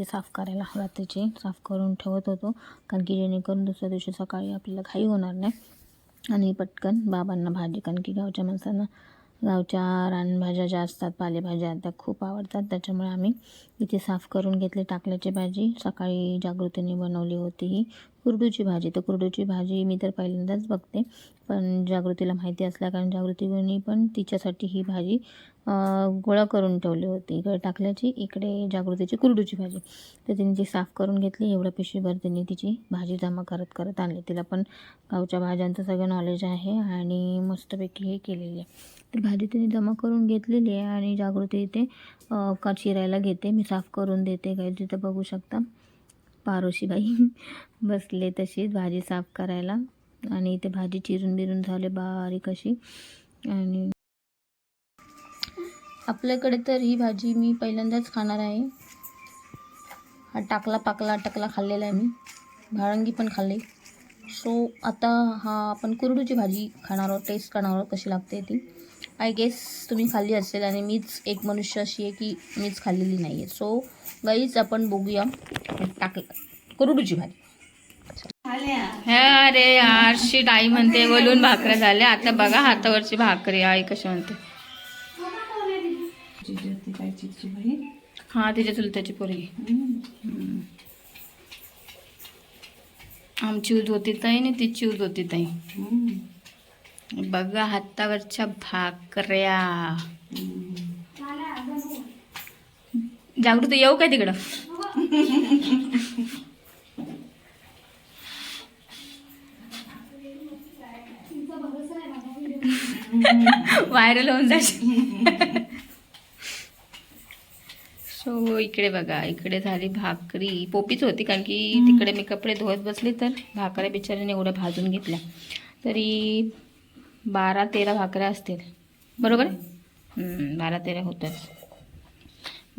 ते साफ करायला रात्रीचे साफ करून ठेवत होतो. कारण की जेणेकरून दुसऱ्या दिवशी सकाळी आपल्याला घाई होणार नाही. आणि पटकन बाबांना भाजी कारण की गावच्या माणसांना गावच्या रानभाज्या ज्या असतात पालेभाज्या त्या खूप आवडतात. त्याच्यामुळे आम्ही इथे साफ करून घेतली. टाकल्याची भाजी सकाळी जागृतीने बनवली होती ही. कुरडूची भाजी. तर कुरडूची भाजी मी तर पहिल्यांदाच बघते. पण जागृतीला माहिती असल्या कारण जागृतीने पण तिच्यासाठी ही भाजी गोळा करून ठेवली होती. इकडे टाकल्याची इकडे जागृतीची कुरडूची भाजी. तर तिने ती साफ करून घेतली एवढ्या पिशवीभर तिने तिची भाजी जमा करत करत आणली. तिला पण गावच्या भाज्यांचं सगळं नॉलेज आहे आणि मस्तपैकी हे केलेली आहे. तर भाजी तिने जमा करून घेतलेली आहे आणि जागृती इथे का चिरायला घेते. मी साफ करून देते. काही तिथं बघू शकता. पारोशीबाई बसले तशीच भाजी साफ करायला. आणि इथे भाजी चिरून बिरून झाले बारीक अशी. आणि आपल्याकडे तर ही भाजी मी पहिल्यांदाच खाणार आहे. हा टाकला पाकला टाकला खाल्लेला आहे मी. भाळंगी पण खाल्ली. सो आता हा आपण कुरडूची भाजी खाणार आहोत टेस्ट करणार आहोत कशी लागते ती. आय गेस तुम्ही खाल्ली असेल आणि मीच एक मनुष्य अशी आहे की मीच खाल्लेली नाही आहे सो गाईच आपण बघूया. टाक कुरडूची भाजी. अरे यारशी डाई म्हणते वलून भाकऱ्या झाल्या आता बघा हातावरची भाकरी. आई कशी म्हणते. हा तिच्या चुलत्याची पोरगी. आमची उद होती ताई आणि तिची उद होती ताई. बघा हातावरच्या भाकऱ्या. जागृत येऊ काय तिकडं? व्हायरल होऊन जायचे. सो इकडे बघा इकडे झाली भाकरी. पोपीच होती कारण की तिकडे मी कपडे धुवत बसले तर भाकऱ्या बिचाऱ्याने एवढ्या भाजून घेतल्या. तरी बारा तेरा भाकऱ्या असतील. बरोबर? हम्म, बारा तेरा होतात.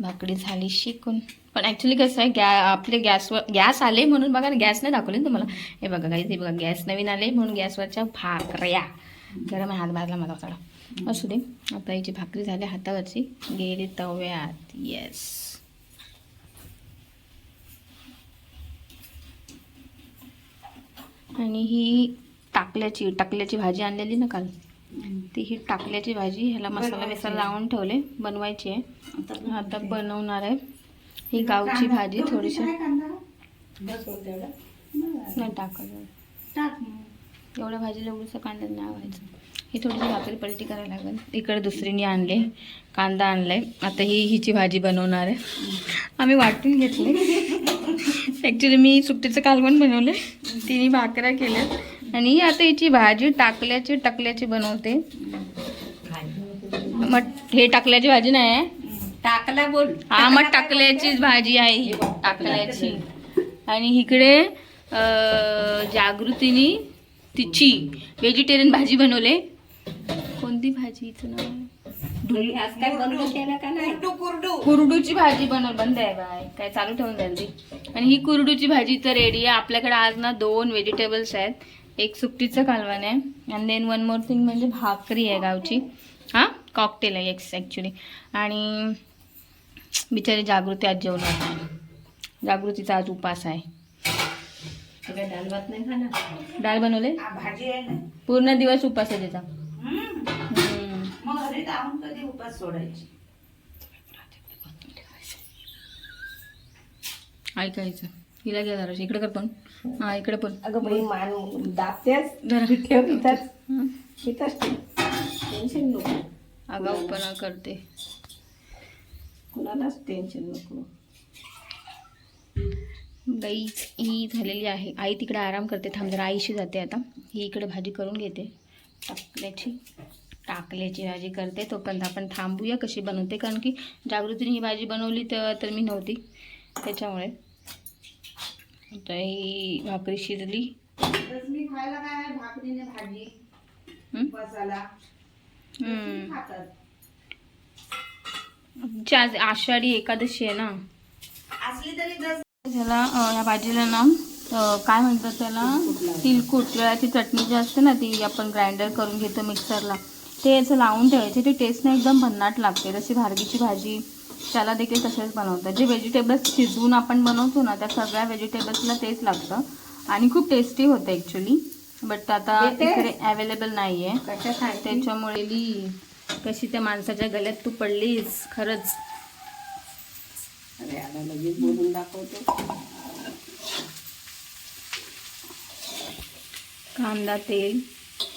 भाकरी झाली शिकून. पण ॲक्च्युली कसं आहे गॅ आपले गॅसवर गॅस आले म्हणून बघा गॅस नाही दाखवले ना तुम्हाला. हे बघा काही ते बघा गॅस नवीन आले म्हणून गॅसवरच्या भाकऱ्या. गरम हात भाजला माझा सगळा असू दे. आता हिची भाकरी झाली हातावरची गेली तव्यात. येस आणि ही टाकल्याची टाकल्याची भाजी आणलेली ना काल? ती ही टाकल्याची भाजी ह्याला मसाला बिसाला लावून ठेवले बनवायची आहे. आता बनवणार आहे. ही गावची भाजी थोडीशी. नाही टाकायचं एवढ्या भाजीला एवढंसं कांद्यात नाही व्हायचं ही थोडीशी भाकरी पलटी करायला लागेल. इकडे दुसरीने आणले कांदा आणलाय. आता ही हिची भाजी बनवणार आहे. आम्ही वाटून घेतले. ॲक्च्युली मी सुट्टीचं कालवण बनवले तिने भाकऱ्या केल्या आणि आता हिची भाजी टाकल्याची टाकल्याची बनवते. मग हे टाकल्याची भाजी नाही आहे. टाकला बोल. हा मग टाकल्याचीच भाजी आहे ही टाकल्याची. आणि इकडे अं, जागृतीने तिची व्हेजिटेरियन भाजी बनवले. कोणती भाजी हिचं नाव? कुरडूची भाजी बनव बंद आहे बाय. काय चालू ठेवून जल्दी आणि ही कुरडूची भाजी तर रेडी आहे. आपल्याकडे आज ना दोन व्हेजिटेबल्स आहेत. एक सुकटीचं कालवण आहे. And then one more thing म्हणजे भाकरी आहे गावची. हां? कॉकटेल आहे एक्स ॲक्च्युली आणि बिचारी जागृती आज जेवणार नाही जागृतीचा आज उपास आहे. डाल भात नाही खाणार? डाळ बनवले? आ, भाजी आहे ना. पूर्ण दिवस उपास आहे त्याचा. उपास सोडायची? ऐकायचं. हिला घ्या जरा इकडे कर पण. हां इकडे पण. अगं बाई मान दाबतेच जरा. ठेव. टेन्शन नको. आगाऊपणा करते. कुणालाच टेन्शन नको. गाई ही झालेली आहे. आई तिकडे आराम करते. थांब जरा आईशी जाते आता. ही इकडे भाजी करून घेते. टाकल्याची. टाकल्याची भाजी करते तोपर्यंत आपण थांबूया कशी बनवते. कारण की जागृतीने ही भाजी बनवली तेव्हा तर मी नव्हती. त्याच्यामुळे. आता ही भाकरी शिजली. मी खायला काय भाकरीने भाजी? बसाला हम्म. खातात. आमची आज आषाढी एकादशी आहे ना. असली तरी अं, ह्या भाजीला ना काय म्हणतात त्याला? तिलकुट तिळाची चटणी जी असते ना ती आपण ग्राइंडर करून घेतो मिक्सरला ते असं लावून ठेवायचे. ती टेस्ट ना एकदम भन्नाट लागते. जशी भारगीची भाजी त्याला देखील तसेच बनवतात. जे व्हेजिटेबल्स शिजवून आपण बनवतो ना त्या सगळ्या व्हेजिटेबल्सला तेच लागतं. आणि खूप टेस्टी होतं ॲक्च्युली बट आता? इकडे अवेलेबल नाही आहे त्याच्यामुळे कशी त्या माणसाच्या गल्यात तू पडलीस खरंच. अरे आता लगेच बोलून दाखवतो. कांदा तेल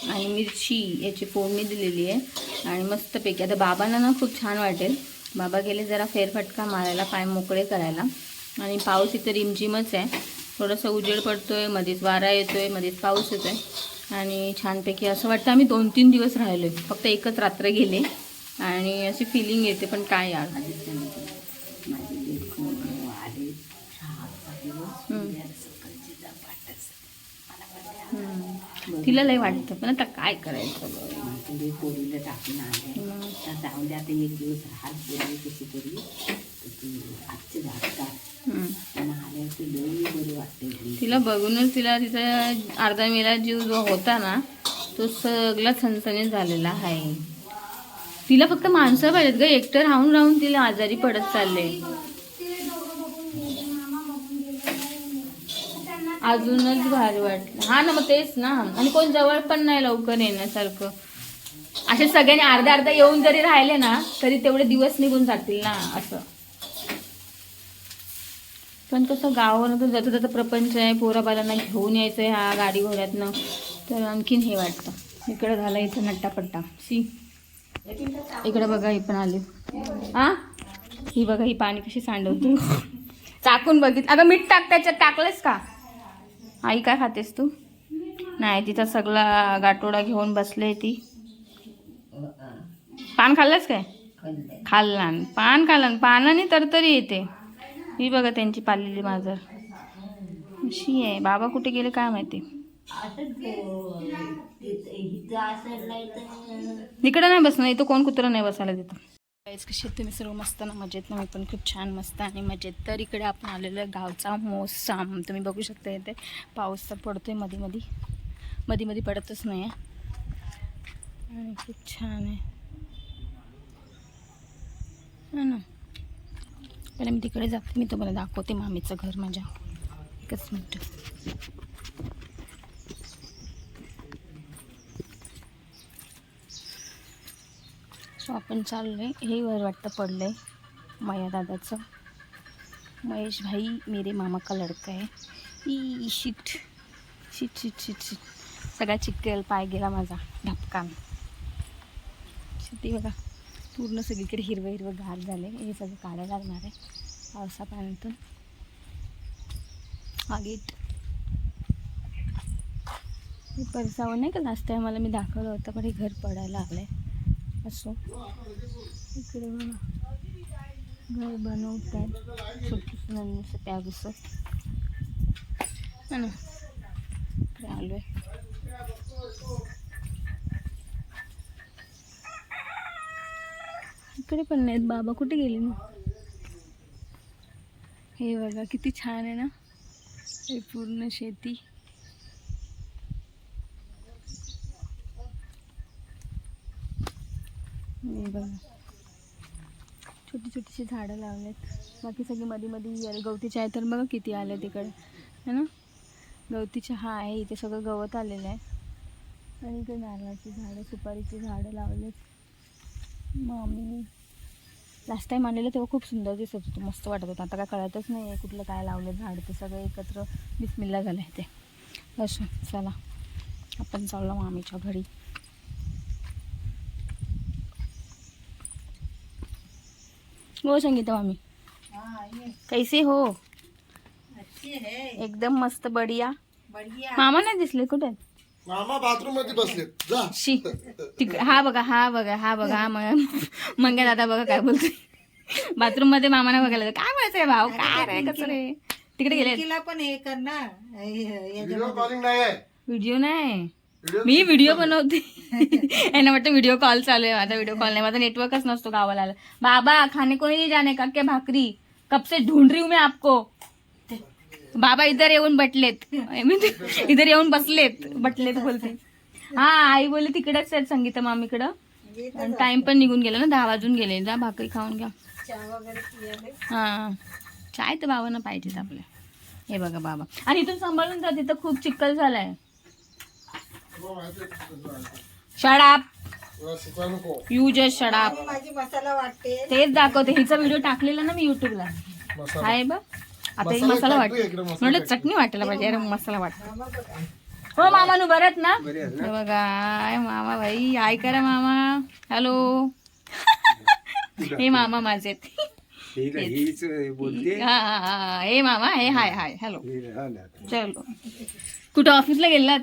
आणि मिरची याची फोडणी दिलेली आहे. आणि मस्तपैकी. आता बाबांना ना खूप छान वाटेल. बाबा गेले जरा फेरफटका मारायला पाय मोकळे करायला. आणि पाऊस इथं रिमझिमच आहे. थोडंसं उजेड पडतोय मध्येच वारा येतोय मध्येच पाऊस येतोय. आणि छानपैकी असं वाटतं आम्ही दोन तीन दिवस राहिलोय. फक्त एकच रात्र गेले. आणि अशी फिलिंग येते पण काय यार. तिला लय वाटतं पण आता काय करायचं माझे पोरीला टाकून आले तर जाऊन द्या ते एक दिवस राहत बोलले कशी तरी ती आजचे जातात हम्म. पण आल्यावर ती लई बरी वाटते घरी. तिला बघूनच तिला तिचा अर्धा मेला जीव जो होता ना तो सगळा सनसनीत झालेला आहे. तिला फक्त माणसं पाहिजेत ग. एकटं राहून राहून तिला आजारी पडत चालले अजूनच भारी वाटलं. हा ना मग तेच ना. आणि कोण जवळ पण नाही लवकर येण्यासारखं. असे सगळ्यांनी अर्धा अर्धा येऊन जरी राहिले ना तरी तेवढे दिवस निघून जातील ना असं. पण कसं गावावरून तर जाता जाता प्रपंच आहे पोराबालांना घेऊन यायचं आहे ह्या गाडी घोड्यातनं तर आणखीन हे वाटतं. इकडं झालं इथं नट्टापट्टा. सी इकडं बघा ही पण आली. हा ही बघा ही पाणी कशी सांडवतो. टाकून बघित अगं मीठ टाक त्याच्यात टाकलंस का? आई काय खातेस तू? नाही तिचा सगळा गाठोडा घेऊन बसले ती. पान खाल्लंस काय. खाल्ला पान खाल्ला पानाने तरतरी येते. ही बघा त्यांची पाळलेली मांजर. अशी आहे. बाबा कुठे गेले काय माहिती? इकडं नाही बसणार. इथं कोण कुत्रं नाही बसायला तिथं गाईज कशी तुम्ही सर्व? मस्त ना? मजेत ना? मी पण खूप छान मस्त आणि मजेत. तर इकडे आपण आलेलो आहे गावचा मोसाम. तुम्ही बघू शकता इथे. पाऊस तर पडतोयमध्ये मध्ये मध्ये मध्ये पडतच नाही आहे आणि खूप छान आहे. ना. पहिले मी तिकडे जाते. मी तुम्हाला दाखवते मामीचं घर माझ्या. एकच मिनटं. सो आपण चाललो आहे हे वर वाटतं पडलं आहे माया दादाचं. महेश भाई मेरे मामा का लडका आहे E shit shit shit shit shit सगळा चिक्कल पाय गेला माझा. ढपकान शेती बघा. पूर्ण सगळीकडे हिरवं हिरवं गार झाले हे सगळं काढायला लागणार आहे पावसा पाण्यातून हा गेट हे परसावं नाही का लास्ट टाईम मला मी दाखवलं होतं पण हे घर पडायला लागलं आहे असो. इकडे बघा. घर बनवत आहेत छोटूस त्या प्यागुसं है ना आलो आहे इकडे पण नाहीत. बाबा कुठे गेले ना हे बघा किती छान आहे ना? हे पूर्ण शेती. हे बघा. छोटी छोटीशी झाडं लावलेत. बाकी सगळी मध्ये मध्ये याला गवतीचे आहे तर बघा किती आले तिकडे. है ना? गवतीचे हा आहे. इथे सगळं गवत आलेलं आहे. आणि इकडे नारळाची झाडं सुपारीची झाडं लावलेत. मामीने लास्ट टाईम आणलेलं तेव्हा खूप सुंदर दिसत होतं मस्त वाटत होतं. आता काय कळतच नाही आहे कुठलं काय लावलं झाड ते सगळं एकत्र बिस्मिल्ला झालं आहे ते. असं चला. आपण चाललो मामीच्या घरी. हो संगीता मामी. कैसे हो? अच्छी है. एकदम मस्त बढिया. बढ़िया. मामा नाही दिसले कुठे? मामा बाथरूममध्ये बसले जा. शी तिक हा बघा हा बघा हा बघा हा मंग्या दादा बघा काय बोलतोय. बाथरूममध्ये मामाने बघायला काय बोलायचंय भाऊ? काय रे कसं रे? तिकडे गेले तिला पण हे कर ना. व्हिडिओ कॉलिंग नाही आहे व्हिडिओ नाही. व्हिडिओ मी व्हिडिओ बनवते. यांना वाटतं व्हिडिओ कॉल चालू आहे. माझा व्हिडिओ कॉल नाही. माझा नेटवर्कच नसतो गावाला आला. बाबा खाने को नहीं जाने का क्या भाकरी. कब से ढूंढ रही हूँ मैं आपको. बाबा इधर येऊन बटलेत. इधर येऊन बसलेत. बटलेत बोलते. हा आई बोलले तिकडेच आहेत संगीता मामीकडं. टाइम पण निघून गेला ना दहा वाजून गेले. जा भाकरी खाऊन घ्या. हा. चाय तर बाबांना पाहिजेच आपल्या. हे बघा बाबा. आणि इथून सांभाळून जा तिथं खूप चिखल झालाय. शडाप यू जस्ट शडाप तेच दाखवते. हिचा व्हिडिओ टाकलेला ना मी युट्यूबला आहे बघ. आता ही मसाला वाटते टाकतोय. चटणी वाटायला पाहिजे. अरे मसाला वाट. हो मामा नु? बरत ना? बघा मामा भाई आय करा मामा. हॅलो. हे मामा माझे हा मामा हे हाय हाय. हॅलो. चलो. कुठं ऑफिसला गेलेलात?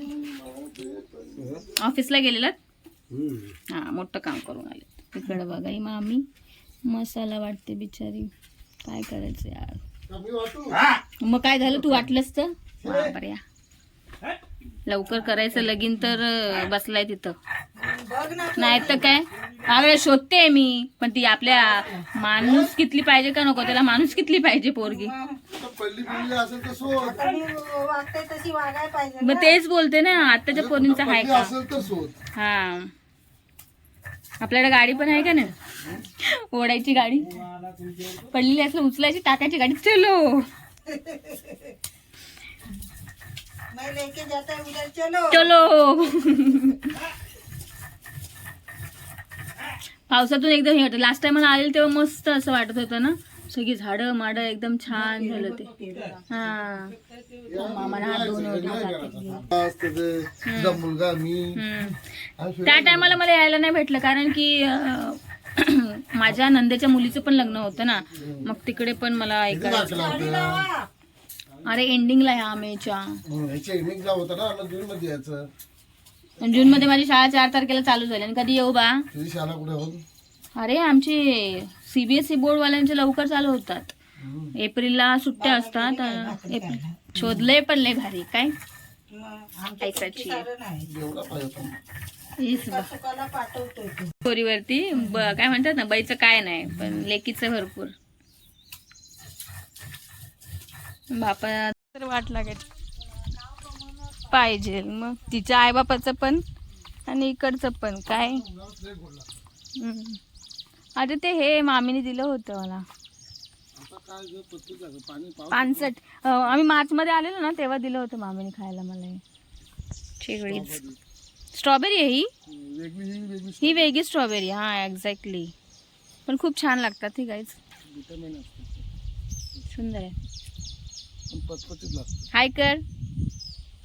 ऑफिसला गेलेलात. हा मोठं काम करून आले तिकडे बघा ही मामी. मसाला वाटते बिचारी. काय करायचं यार? मग काय झालं? तू वाटलंस तर. लवकर करायचं लगीन तर बसलाय तिथं. बघ ना नाही तर काय? अरे शोधते मी. पण ती आपल्या माणूस कितली पाहिजे का नको? त्याला माणूस कितली पाहिजे पोरगी? मग तेच बोलते ना. आताच्या पोरींचं पहिली का? असेल तर शोध. हा. आपल्याकडे गाडी पण आहे का नाही? ओढायची गाडी. पडलेली असलं उचलायची टाकायची गाडी. चलो. चलो. पावसातून एकदम हे होतं. लास्ट टाइम मला आलेलं तेव्हा मस्त असं वाटत होतं ना? सगळी झाडं माड एकदम छान झालं ते. हा मामाला हात धुवून ओढला जाते. आज त्याचे तुझा मुलगा मी. हम्म. त्या टायमाला मला यायला नाही भेटलं कारण की अं, माझ्या नंदेच्या मुलीचं पण लग्न होतं ना. मग तिकडे पण मला ऐकायचं होतं? अरे एंडिंगला ह्या मेच्या हं, ह्याच्या इनिंगला होता ना आम्हाला जून मध्ये यायचं. जून मध्ये माझी शाळा चार तारखेला चालू झाली आणि कधी येऊ बा? तुझी शाळा कुठे होत अरे आमची सीबीएसई बोर्ड वाल्यांचे लवकर चालू होतात. एप्रिलला सुट्ट्या असतात शोधले पण लय भारी. काय? ऐकायची सारं नाही. एवढा पाहिजे हीच बा. सुकाला पाठवतोय तू. पोरीवरती ब- काय म्हणतात ना बाईचं काय नाही पण लेकीचं भरपूर. बापा तर वाट लागेल. पाहिजे. मग तिच्या आईबापाचं पण आणि इकडचं पण काय? हम्म. अरे ते हे मामीने दिलं होतं मला. पानसट. आम्ही मार्चमध्ये आलेलो ना तेव्हा दिलं होतं मामीने खायला मला हे. शेगडीच स्ट्रॉबेरी आहे ही? वेगळी ही वेगळी ही स्ट्रॉबेरी हां एक्झॅक्टली पण खूप छान लागतात ही असते सुंदर आहे. हाय कर.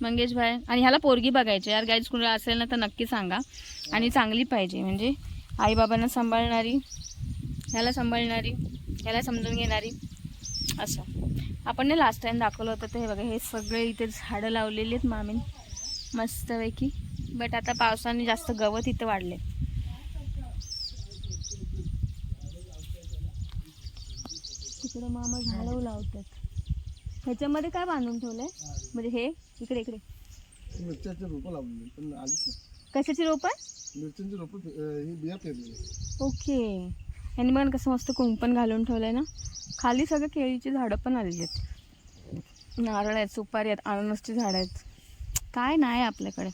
मंगेश भाई. आणि ह्याला पोरगी बघायची. यार गाईज कुणाला असेल ना तर नक्की सांगा. आणि चांगली पाहिजे म्हणजे आईबाबांना सांभाळणारी ह्याला सांभाळणारी ह्याला समजून घेणारी असं. आपण ने लास्ट टाईम दाखवलं होतं ते हे बघा हे सगळे इथे झाडं लावलेली आहेत मामीन मस्तपैकी. बट आता पावसाने जास्त गवत इथं वाढले. तिकडे मामा झाडं लावतात. ह्याच्यामध्ये काय बांधून ठेवलंय? म्हणजे हे इकडे इकडे. मिरच्याचे कशाची रोप मिरच्यांची रोपं ही बिया पेरली ओके. यांनी पण कसं मस्त कुंपण घालून ठेवलंय ना? खाली सगळं केळीची झाडं पण आलेली आहेत. नारळ आहेत सुपारी आहेत अननसची झाडं आहेत. काय नाही आपल्याकडे.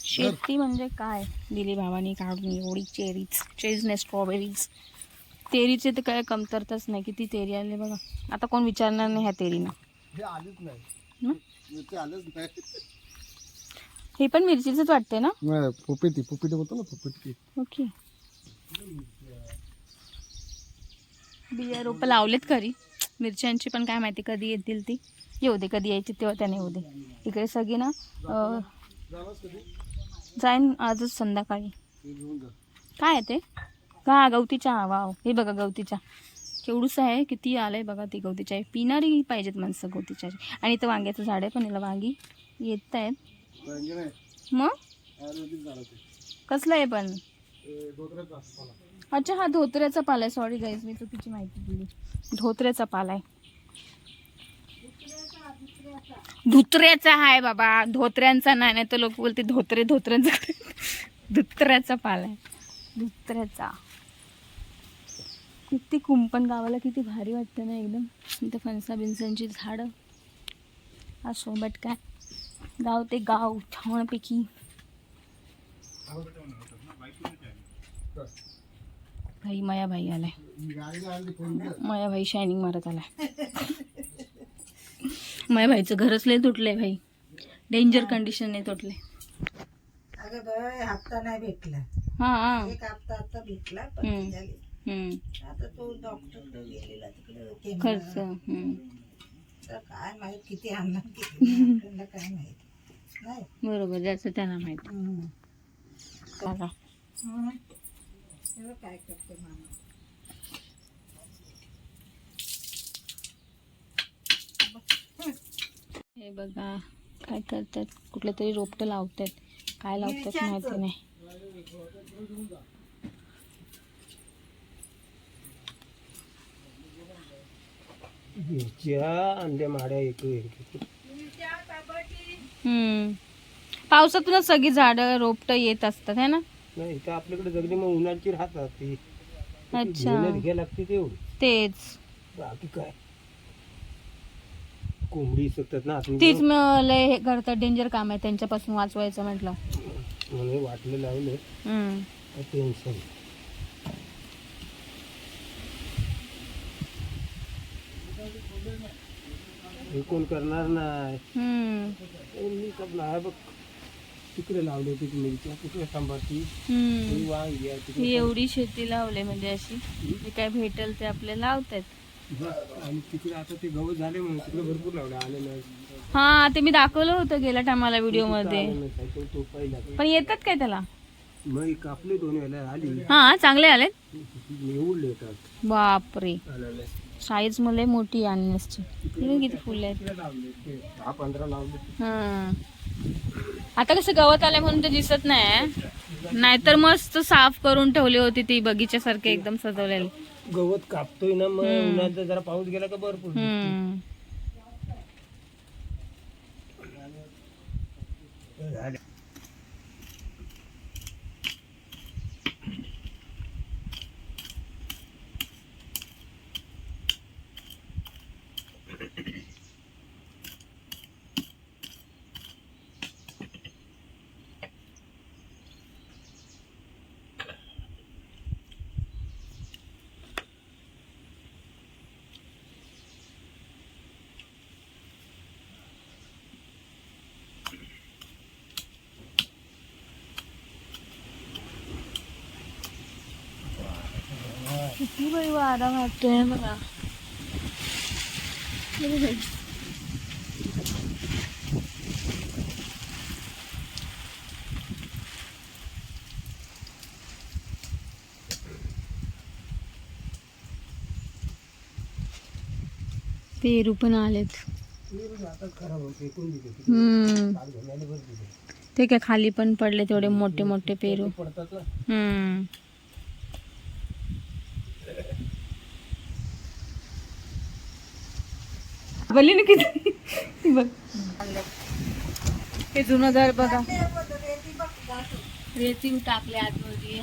शेती म्हणजे काय? दिली भावानी काढून एवढी चेरीज चेरीज नाही स्ट्रॉबेरीज तेरीचे तर काय कमतरताच नाही. किती तेरी आले बघा. आता कोण विचारणार नाही ह्या तेरीनं. आलीच नाही? मिरची आलेच नाही. हे पण मिरचीचंच वाटते ना? पोपेटी पोपेटी बोलतो ना पोपेटी ओके. बिया रोपं लावलेत खरी. मिरच्यांची पण काय माहिती कधी येतील ती? येऊ दे कधी यायची तेव्हा त्याने येऊ दे. इकडे सगळी ना जाईन आजच संध्याकाळी. काय आहे ते? हा गवतीच्या वाव. हे बघा गवतीच्या. केवढूस आहे किती आलंय बघा ती गवतीच्या. आहे पिणारी पाहिजेत माणसं गवतीच्या. आणि इथं वांग्याचं झाड आहे पण याला वांगी येत आहेत. मग? कसलं आहे पण. अच्छा हा धोत्र्याचा पाला आहे. सॉरी गाईज मी चुकीची माहिती दिली. धोत्र्याचा पाला आहे. धुत्र्याचा आहे बाबा. धोत्र्यांचा नाही नाही तर लोक बोलते धोत्रे धोत्र्यांचा धुत्र्याचा पाला आहे. धुत्र्याचा. किती कुंपण गावाला किती भारी वाटतं ना एकदम. इथं फणसा बिनसांची झाडं. असो बट काय? गाव ते गाव छानपैकी भाई माया भाई आलाय माया भाई शायनिंग मारत आलाय माया भाईचं घरच लय तुटलंय भाई डेंजर कंडिशन तुटले अगं बाय हप्ता नाही भेटला हा एक हप्ता आता भेटला पण हम्म. झाली हम्म. आता तो डॉक्टर गेलेला तिकडे खर्च. हम्म. काय माहीत किती नाही, आपल्याला काय माहीत नाही बरोबर ज्याचं त्यांना माहीत. काय करते मामा हे बघा काय करतात कुठलं तरी रोपटं लावतात. काय लावतात माहिती नाही. अंडे माड्या एक एक पावसातूनच सगळी झाडं रोपटं येत असतात है ना? नाही तर आपल्याकडे जगली मग उन्हाळ्याची राहतात ती. अच्छा. घ्या लागते तेवढी. तेच. बाकी काय? कोंबडी सतत ना आपण तीच म- लय हे करतात डेंजर काम आहे त्यांच्यापासून वाचवायचं म्हटलं. म्हणून वाटलं लावलं. हम्म. टेन्शन. हे कोण करणार नाही. हम्म. मी कपला आहे बघ तिकडे लावले होते ती मिरच्या तिकडे सांभारती हम्म. ही वांगी आहे ही तिकडे एवढी शेती लावले म्हणजे अशी जे काय भेटेल ते आपले लावतात. आणि तिकडे आता ते गवत झाले म्हणून तिकडे भरपूर लावले आले नाही हा ते मी दाखवलं होतं गेल्या टायमाला व्हिडिओमध्ये आले नाही, सायकल तो पहिला. पण येतात काय त्याला? मग ही कापली दोन वेळेला आली. हा चांगले आलेत? निवडले बापरे. आलेले. साईज मला मोठी आणि नसची इकडे किती फुलं आहेत हा. आता कसं गवत आलंय म्हणून ते दिसत नाही नाहीतर मस्त साफ करून ठेवली होती ती बगीच्यासारखे एकदम सजवलेली गवत कापतोय ना मग जरा पाऊस गेला का भरपूर हम्म. झाले. किती बाई वारा वाटतोय बघा. पेरू पण आलेत. ते? हम्म. ते काय खाली पण पडले तेवढे मोठे मोठे पेरू. हम्म. बोलली ना किती? बघ. हे जुनं घर बघा. रेती टाकले आतमध्ये.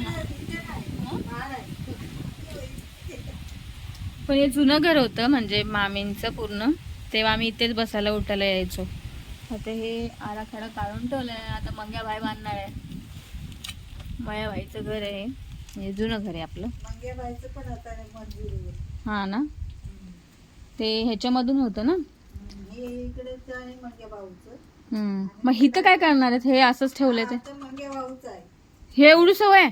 पण हे जुनं घर होतं म्हणजे मामींचं पूर्ण. तेव्हा आम्ही इथेच बसायला उठायला यायचो. आता हे आराखडा काढून ठेवलाय. आता मंग्या भाई बांधणार आहे. माया भाईचं घर आहे. हे जुनं घर आहे आपलं. मंगेबाईचं पण आता मंजुरी हा ना? ते ह्याच्यामधून होतं ना हे हम्म. मग इथं काय करणार आहेत हे असंच ठेवले ते हे एवढी सवय आहे?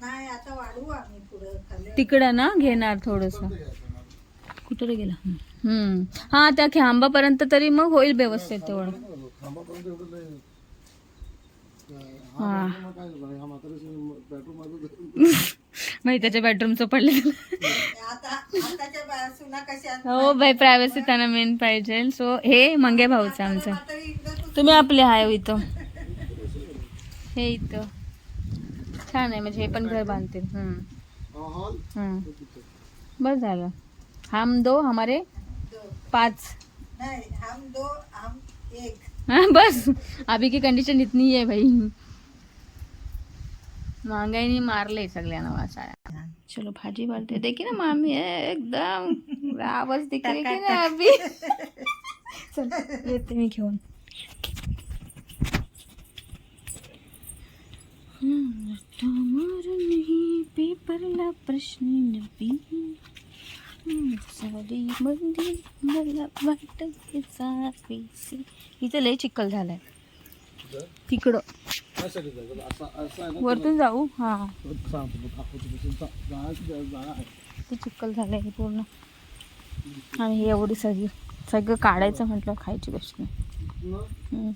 नाही आता वाढवू आम्ही पुढं खाली तिकडं ना घेणार थोडस कुठं रे गेला हम्म हा त्या खांबापर्यंत तरी मग होईल व्यवस्थित तेवढं खांबापर्यंत एवढं लय- हा हा माझं मग त्याच्या बेडरूमचं पडले. हो बाई प्रायव्हसी त्यांना मेन पाहिजे. सो हे मंगे भाऊचं आमचं. तुम्ही आपले हाय इथं. हे इथं. छान आहे म्हणजे हे पण घर बांधतील. बस झालं. हम दो हमारे पाच. नहीं हम दो हम एक. हाँ बस. अभी की कंडीशन इतनी है भाई महंगाईने मारले सगळ्यांना वाचाया चलो भाजी बनते देखी ना मामी है एकदम आवाज दिख रही है ना अभी चल येते मी घेऊन. नहीं पेपरला प्रश्न नबी हम्म, साडी मंदी मला वाटत इथं लय चिखल झालाय. तिकडं. वरतून जाऊ? हा. जायचं जा- जागा आहे. चिखल पूर्ण. आणि हे एवढी सगळी सगळं काढायचं म्हटलं खायची गोष्ट नाही.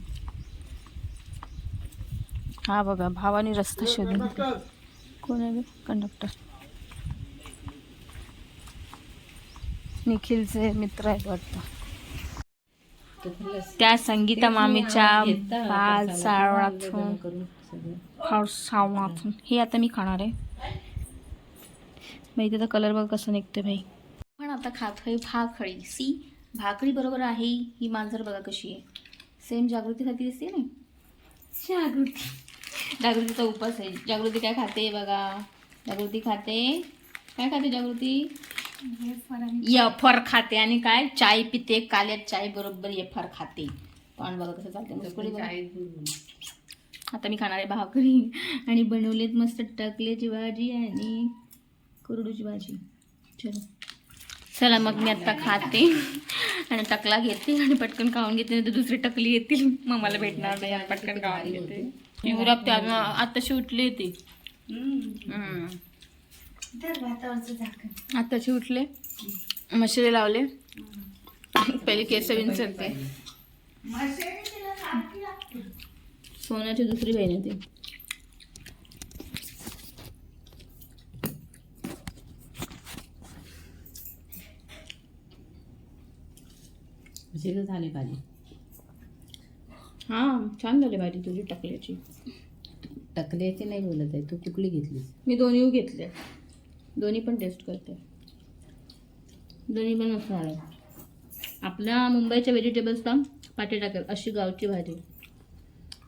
हा बघा भावाने रस्ता शोधून कोण आहे कंडक्टर निखिलचे मित्र आहेत वाटतं. त्या संगीता मामीच्या बाल सावळातून सावळातून. हे आता मी खाणार आहे. इथे तर कलर बघ कसं निघते भाई पण आता खातोय भाकरी. सी भाकरी बरोबर आहे ही मांजर बघा कशी आहे. सेम जागृतीसारखी दिसते ना जागृती. जागृतीचा उपास आहे. जागृती काय खाते बघा? जागृती खाते. काय खाते जागृती? यफर खाते आणि काय? चाय पिते काल्यात चाय बरोबर यफर खाते. तोंड बघा कसं चालते. आता मी खाणार आहे भाकरी आणि बनवलेत मस्त टाकल्याची भाजी आणि कुरडूची भाजी. चलो. चला मग मी आता खाते. आणि टकला घेते आणि पटकन खाऊन घेते नाही तर दुसरी टकली येतील. मग मला भेटणार नाही पटकन खाऊन घेते. युवराब त्या आताशी उठली ती हम्म. भातावरचं झाकण आताशी उठले. मशिरे लावले. पहिले केस विंचरते सोन्याची दुसरी बहीण आहे ती. उशीर झाली भाजी. हां छान झाली भाजी तुझी टाकल्याची. टकल्याची नाही बोलत आहे तू कुठली घेतलीस. मी दोन्ही घेतले. दोन्ही पण टेस्ट करते. दोन्ही पण मस्त झाले. आपल्या मुंबईच्या व्हेजिटेबल्सला पाटे टाकेल अशी गावची भाजी.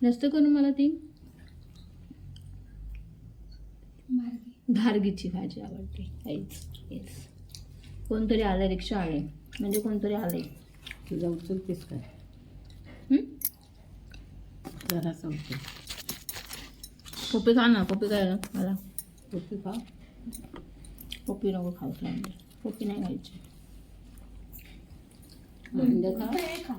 जास्त करून मला ती धारगीची भाजी आवडते. काहीच येस कोणतरी आलं रिक्षा आले म्हणजे कोणतरी आले तुझा उचलतेस काय? जरासा उचल पप्पी खा ना पप्पी काय ना मला. कॉफी खा. पप्पी नको खाऊच लागले पप्पी नाही खायची अंड खा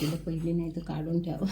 तिला पहिली नाही तर काढून ठेव